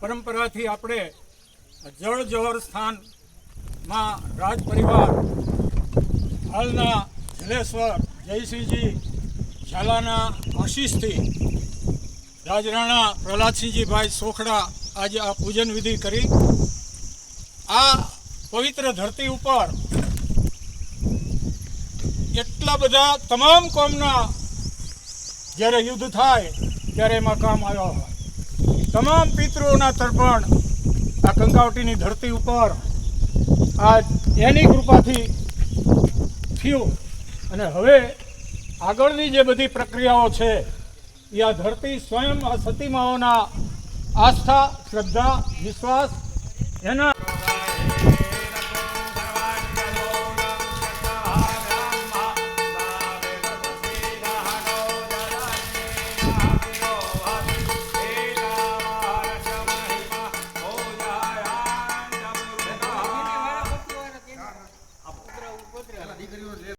પરંપરાથી આપણે જળ જવર સ્થાનમાં રાજ પરિવાર હાલના જલેશ્વર જયસિંહજી ઝાલાના આશીષથી રાજરાણા પ્રહલાદસિંહજીભાઈ સોખડા આજે આ પૂજન વિધિ કરી. આ પવિત્ર ધરતી ઉપર એટલા બધા તમામ કોમના જ્યારે યુદ્ધ થાય, ત્યારે એમાં કામ આવ્યા હોય. તમામ પિતૃઓના તર્પણ આ કંકાવટીની ધરતી ઉપર આ એની કૃપાથી થયું. અને હવે આગળની જે બધી પ્રક્રિયાઓ છે, એ આ ધરતી સ્વયં આ સતીમાઓના આસ્થા, શ્રદ્ધા, વિશ્વાસ, એના દીકરીઓ